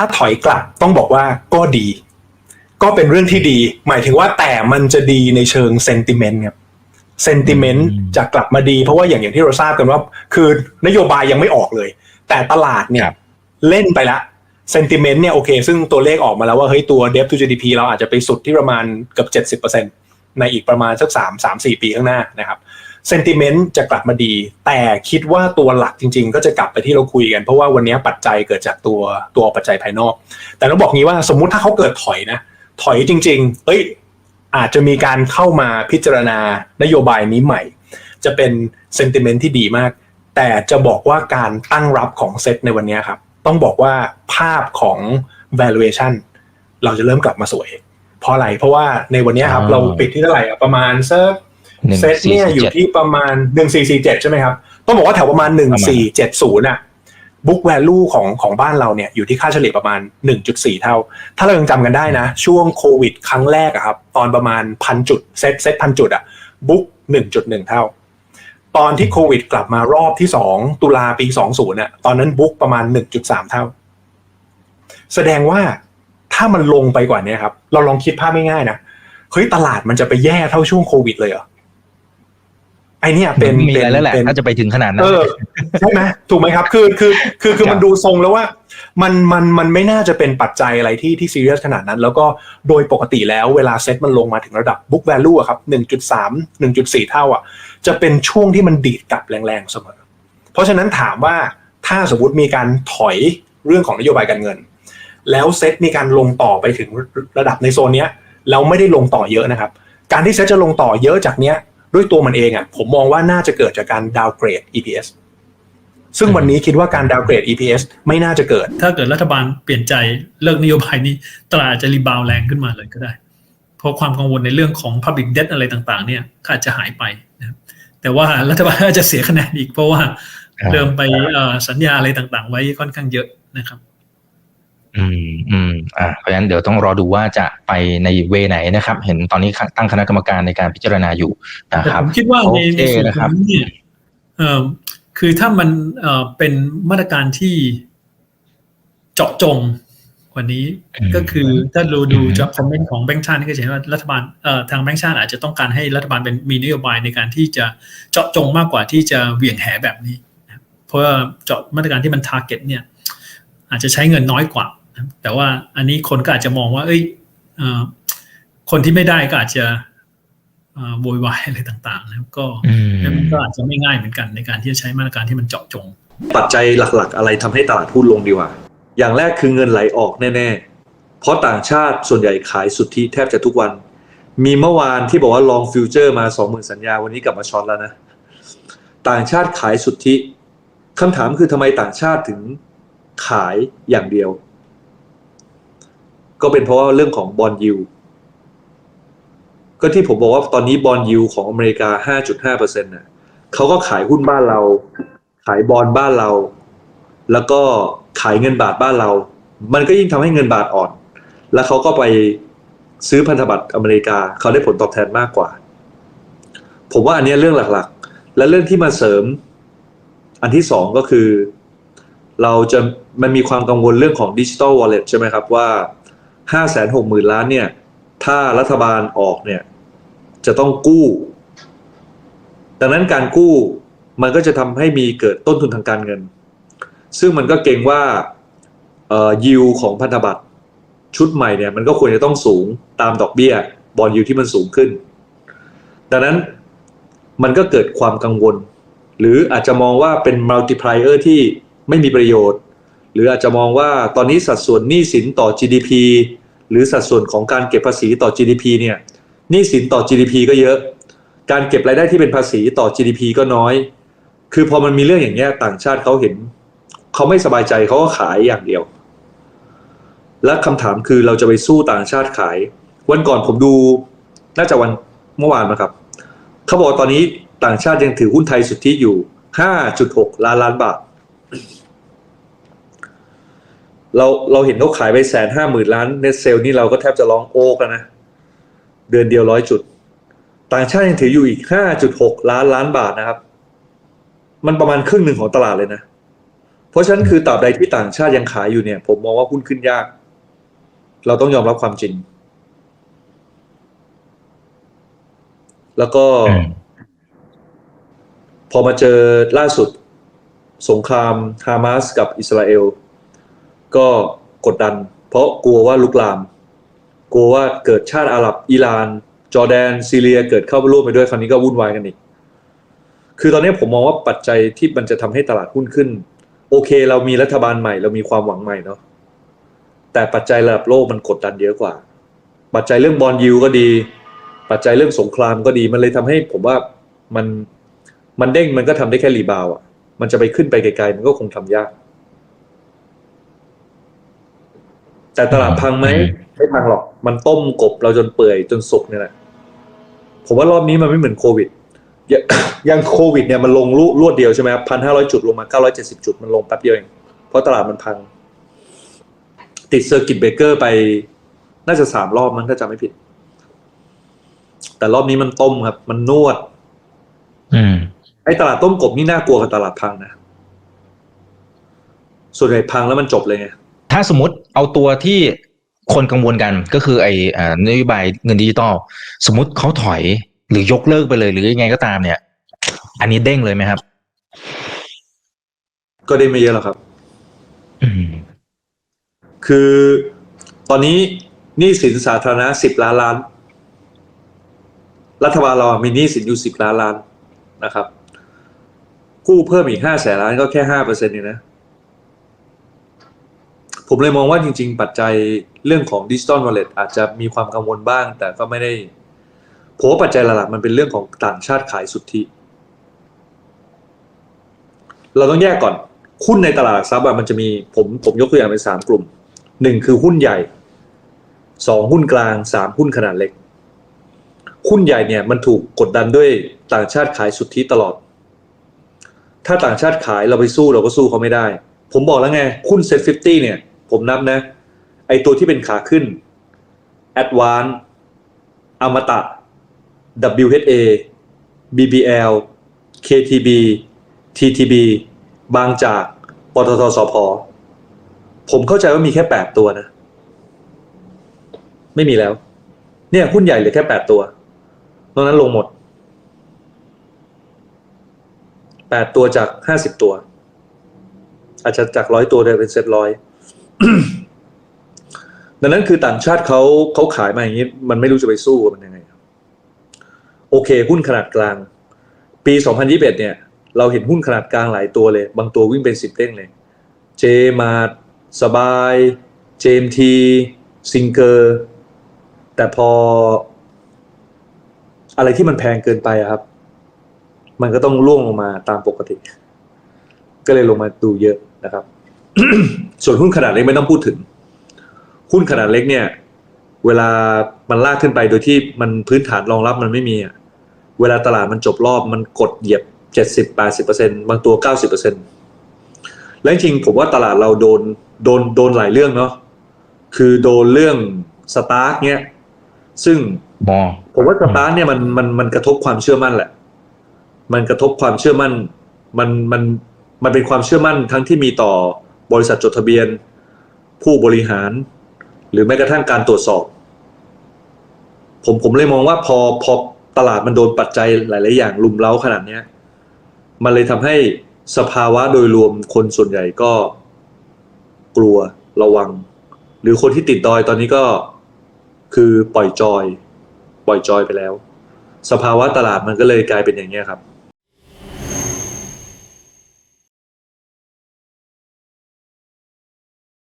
ถ้าถอยกลับต้องบอกว่าก็ดี ก็เป็นเรื่องที่ดี หมายถึงว่าแต่มันจะดีในเชิงเซนติเมนต์ครับเซนติเมนต์จะกลับมาดี เพราะว่าอย่างอย่างที่เราทราบกันว่า คือนโยบายยังไม่ออกเลย แต่ตลาดเนี่ยครับเล่นไปละเซนติเมนต์เนี่ยโอเค ซึ่งตัวเลขออกมาแล้วว่าเฮ้ยตัว debt to GDP เราอาจจะไปสุดที่ประมาณเกือบ70%ในอีกประมาณสัก3 3 4ปีข้างหน้านะครับ เซนติเมนต์จะกลับมาดี แต่คิดว่าตัวหลักจริง ๆ ก็จะกลับไปที่เราคุยกัน เพราะว่าวันนี้ปัจจัยเกิดจากตัวตัวปัจจัยภายนอก แต่ต้องบอกงี้ว่าสมมุติถ้าเขาเกิดถอยนะ ถอยจริง ๆ เอ้ย อาจจะมีการเข้ามาพิจารณานโยบายนี้ใหม่ จะเป็นเซนติเมนต์ที่ดีมาก แต่จะบอกว่าการตั้งรับของเซตในวันนี้ครับ ต้องบอกว่าภาพของ valuation เราจะเริ่มกลับมาสวย เพราะอะไร เพราะว่าในวันนี้ครับอ่าเราปิดที่เท่าไหร่อะประมาณสักหนึ่ง เซตสี่เนี่ยสี่อยู่เจ็ดที่ประมาณ1447ใช่ไหมครับ ต้องบอกว่าแถวประมาณประมาณ1470น่ะ book value ของของบ้านเราเนี่ยอยู่ที่ค่าเฉลี่ยประมาณ 1.4 เท่า ถ้าเรายังจำกันได้นะ ช่วงโควิดครั้งแรกอะครับ ตอนประมาณพันจุดเซตเซตพันจุดอะบุ๊ก1.1 เท่า ตอนที่โควิดกลับมารอบที่ 2 ตุลาปี 20น่ะตอนนั้นบุ๊กประมาณ 1.3 เท่า แสดงว่าถ้ามันลงไปกว่านี้ครับ เราลองคิดภาพง่ายๆนะเฮ้ยตลาดมันจะไปแย่เท่าช่วงโควิดเลยเหรอ ไอเนี่ยเป็นมีอะไรแล้วแหละเป็นถ้าจะไปถึงขนาดนั้นเออใช่ไหมถูกไหมครับ คือคือคือคือครับมันดูทรงแล้วว่า มันมันมันไม่น่าจะเป็นปัจจัยอะไรที่ที่ซีเรียสขนาดนั้น แล้วก็โดยปกติแล้วเวลาเซ็ตมันลงมาถึงระดับ book value อะครับ1.3 1.4เท่าอะ จะเป็นช่วงที่มันดีดกลับแรงๆเสมอ เพราะฉะนั้นถามว่าถ้าสมมติมีการถอยเรื่องของนโยบายการเงิน แล้วเซ็ตมีการลงต่อไปถึงระดับในโซนเนี้ยแล้วไม่ได้ลงต่อเยอะนะครับ การที่เซ็ตจะลงต่อเยอะจากเนี้ย ด้วยตัวมันเองอะผมมองว่าน่าจะเกิดจากการดาวเกรด EPS ซึ่งวันนี้คิดว่าการดาวเกรด EPS ไม่น่าจะเกิด ถ้าเกิดรัฐบาลเปลี่ยนใจเลิกนโยบายนี้ ตลาดอาจจะรีบาวด์แรงขึ้นมาเลยก็ได้ เพราะความกังวลในเรื่องของ Public Debt อะไรต่าง ๆ เนี่ยก็อาจจะหายไปนะครับแต่ว่ารัฐบาลอาจจะเสียคะแนนอีกเพราะว่าอ่าเดิมไปเอ่อสัญญาอะไรต่าง ๆ ไว้ค่อนข้างเยอะนะครับ อืม อืมอ่าเพราะฉะนั้นเดี๋ยวต้องรอดูว่าจะไปในเวไหนนะครับ เห็นตอนนี้ตั้งคณะกรรมการในการพิจารณาอยู่นะแต่ครัผบมคิดว่าในโอเคในส่วนนะขครัอบงเนี่ยเอ่อคือถ้ามันเอ่อเป็นมาตรการที่เจาะจงกว่านี้อืมก็คือถ้าดูดูอืมจากคอมเมนต์ของแบงก์ชาตินี่ก็จะเห็นว่ารัฐบาลเอ่อทางแบงก์ชาติอาจจะต้องการให้รัฐบาลเป็นมีนโยบายในการที่จะเจาะจงมากกว่าที่จะเหวี่ยงแหแบบนี้นะครับเพราะว่าเจาะมาตรการที่มันทาร์เก็ตเนี่ย อาจจะใช้เงินน้อยกว่านะครับ แต่ว่าอันนี้คนก็อาจจะมองว่า เอ้ยเอ่อคนที่ไม่ได้ก็อาจจะเอ่อโวยวายอะไรต่างๆนะครับก็อืมมันก็อาจจะไม่ง่ายเหมือนกันในการที่จะใช้มาตรการที่มันเจาะจง ปัจจัยหลัก ๆ อะไรทำให้ตลาดหุ้นลงดีกว่า อย่างแรกคือเงินไหลออกแน่ๆ เพราะต่างชาติส่วนใหญ่ขายสุทธิแทบจะทุกวัน มีเมื่อวานที่บอกว่าลองฟิวเจอร์มาสองหมื่นสัญญาวันนี้กลับมาช็อตแล้วนะ ต่างชาติขายสุทธิคำถามคือทำไมต่างชาติถึงขายอย่างเดียว ก็เป็นเพราะว่าเรื่องของบอลยูก็ที่ผมบอกว่าตอนนี้บอลยูของอเมริกา 5.5%น่ะเขาก็ขายหุ้นบ้านเรา ขายบอลบ้านเรา แล้วก็ขายเงินบาทบ้านเรา มันก็ยิ่งทำให้เงินบาทอ่อน แล้วเขาก็ไปซื้อพันธบัตรอเมริกา เขาได้ผลตอบแทนมากกว่า ผมว่าอันนี้เรื่องหลักๆ และเรื่องที่มาเสริม อันที่สองก็คือ เราจะมันมีความกังวลเรื่องของดิจิ t a ลวอลเล็ตใช่ไหมครับว่า ห้าแสนหกหมื่นล้านเนี่ย ถ้ารัฐบาลออกเนี่ย จะต้องกู้ ดังนั้นการกู้มันก็จะทำให้มีเกิดต้นทุนทางการเงิน ซึ่งมันก็เกรงว่าเอ่อยิวของพันธบัตรชุดใหม่เนี่ยมันก็ควรจะต้องสูงตามดอกเบี้ย บอลยิวที่มันสูงขึ้น ดังนั้นมันก็เกิดความกังวล หรืออาจจะมองว่าเป็นมัลติพลายเออร์ที่ไม่มีประโยชน์ หรืออาจจะมองว่าตอนนี้สัดส่วนหนี้สินต่อ GDP หรือสัดส่วนของการเก็บภาษีต่อ GDP เนี่ยหนี้สินต่อ GDP ก็เยอะ การเก็บรายได้ที่เป็นภาษีต่อ GDP ก็น้อย คือพอมันมีเรื่องอย่างเงี้ยต่างชาติเขาเห็นเขาไม่สบายใจเขาก็ขายอย่างเดียว และคำถามคือเราจะไปสู้ต่างชาติขาย วันก่อนผมดูน่าจะวันเมื่อวานนะครับเขาบอกตอนนี้ต่างชาติยังถือหุ้นไทยสุทธิอยู่ 5.6 ล้านล้านบาท เราเราเห็นเขาขายไปแสนห้าหมื่นล้านเน็ตเซลนี่เราก็แทบจะร้องโอ๊กแล้วนะ เดือนเดียวร้อยจุด ต่างชาติยังถืออยู่อีก5.6ล้านล้านบาทนะครับ มันประมาณครึ่งหนึ่งของตลาดเลยนะ เพราะฉะนั้นคือตราบใดที่ต่างชาติยังขายอยู่เนี่ย ผมมองว่าหุ้นขึ้นยาก เราต้องยอมรับความจริง แล้วก็ พอมาเจอล่าสุด สงครามฮามาสกับอิสราเอล ก็กดดัน เพราะกลัวว่าลุกลาม กลัวว่าเกิดชาติอาหรับอิหร่าน จอร์แดนซีเรียเกิดเข้าร่วมไปด้วยคราวนี้ก็วุ่นวายกันอีก คือตอนนี้ผมมองว่าปัจจัยที่มันจะทำให้ตลาดหุ้นขึ้น โอเค เรามีรัฐบาลใหม่ เรามีความหวังใหม่เนาะแต่ปัจจัยระดับโลกมันกดดันเยอะกว่า ปัจจัยเรื่องบอลยูก็ดี ปัจจัยเรื่องสงครามก็ดี มันเลยทำให้ผมว่ามันมันเด้งมันก็ทำได้แค่รีบาวอะ มันจะไปขึ้นไปไกลๆมันก็คงทำยาก แต่ตลาดพังไหมอืมไม่พังหรอก มันต้มกบเราจนเปื่อยจนสุกเนี่ยแหละผมว่ารอบนี้มันไม่เหมือนโควิดอย่างอย่างโควิดเนี่ยมันลงรวดเดียวใช่ไหมครับพันห้าร้อยจุดลงมาเก้าร้อยเจ็ดสิบจุดมันลงแป๊บเดียวเองเพราะตลาดมันพัง ติดเซอร์กิตเบรกเกอร์ไป น่าจะสามรอบมั้งถ้าจำไม่ผิด แต่รอบนี้มันต้มครับ มันนวด อืมไอ้ตลาดต้มกบนี่น่ากลัวกับตลาดพังนะส่วนใหญ่พังแล้วมันจบเลยไง ถ้าสมมติเอาตัวที่คนกังวลกันก็คือไอ้อ่านโยบายเงินดิจิตอลสมมติเขาถอยหรือยกเลิกไปเลย หรือยังไงก็ตามเนี่ย อันนี้เด้งเลยไหมครับ ก็ได้ไม่เยอะหรอกครับอืมคือตอนนี้หนี้สินสาธารณะสิบล้านล้าน รัฐบาลเรามีหนี้สินอยู่สิบล้านล้านนะครับ กู้เพิ่มอีกห้าแสนล้านก็แค่ห้าเปอร์เซ็นต์เองนะ ผมเลยมองว่าจริง ๆ ปัจจัยเรื่องของดิจิ t a ลวอลเล็ตอาจจะมีความกังวลบ้าง แต่ก็ไม่ได้ผมว่าปัจจัยหลักๆมันเป็นเรื่องของต่างชาติขายสุทธิ เราต้องแยกก่อนหุ้นในตลาดหลักทรัพย์มันจะมีผมผมยกตัวอย่างเป็นสามกลุ่มหนึ่งคือหุ้นใหญ่สองหุ้นกลางสามหุ้นขนาดเล็ก หุ้นใหญ่เนี่ยมันถูกกดดันด้วยต่างชาติขายสุทธิตลอด ถ้าต่างชาติขายเราไปสู้เราก็สู้เขาไม่ได้ ผมบอกแล้วไงหุ้นเซ็ตฟิฟตี้เนี่ย ผมนับนะ ไอตัวที่เป็นขาขึ้น Advance อมตะ WHA BBL KTB TTB บางจากปตทสพผมเข้าใจว่ามีแค่แปดตัวนะ ไม่มีแล้ว เนี่ยหุ้นใหญ่เหลือแค่แปดตัวนอกนั้นลงหมดแปดตัวจากห้าสิบตัว อาจจะจากร้อยตัวเลยเป็นเซตร้อย ดังนั้นคือต่างชาติเขาเขาขายมาอย่างนี้ มันไม่รู้จะไปสู้มันยังไงโอเค หุ้นขนาดกลาง ปี 2021 เนี่ย เราเห็นหุ้นขนาดกลางหลายตัวเลย บางตัววิ่งเป็นสิบเด้งเลย เจมาร์สบาย เจมทีซิงเกอร์แต่พอ อะไรที่มันแพงเกินไปครับ มันก็ต้องร่วงลงมาตามปกติ ก็เลยลงมาดูเยอะนะครับ ส่วนหุ้นขนาดเล็กไม่ต้องพูดถึง หุ้นขนาดเล็กเนี่ย เวลามันลากขึ้นไปโดยที่มันพื้นฐานรองรับมันไม่มีอะเวลาตลาดมันจบรอบมันกดเหยียบเจ็ดสิบแปดสิบเปอร์เซ็นบางตัวเก้าสิบเปอร์เซ็นและจริงๆผมว่าตลาดเราโดนโดนโดนหลายเรื่องเนาะคือโดนเรื่องสตาร์กเนี่ยซึ่งมอผมว่าสตาร์ทเนี่ยมันมันมันกระทบความเชื่อมั่นแหละ มันกระทบความเชื่อมั่น มันมันมันเป็นความเชื่อมั่นทั้งที่มีต่อ บริษัทจดทะเบียน ผู้บริหาร หรือแม้กระทั่งการตรวจสอบ ผมผมเลยมองว่าพอพอตลาดมันโดนปัจจัยหลาย ๆ อย่างลุมเล้าขนาดเนี้ย มันเลยทำให้สภาวะโดยรวมคนส่วนใหญ่ก็กลัวระวัง หรือคนที่ติดดอยตอนนี้ก็คือปล่อยจอย ปล่อยจอยไปแล้ว สภาวะตลาดมันก็เลยกลายเป็นอย่างนี้ยครับ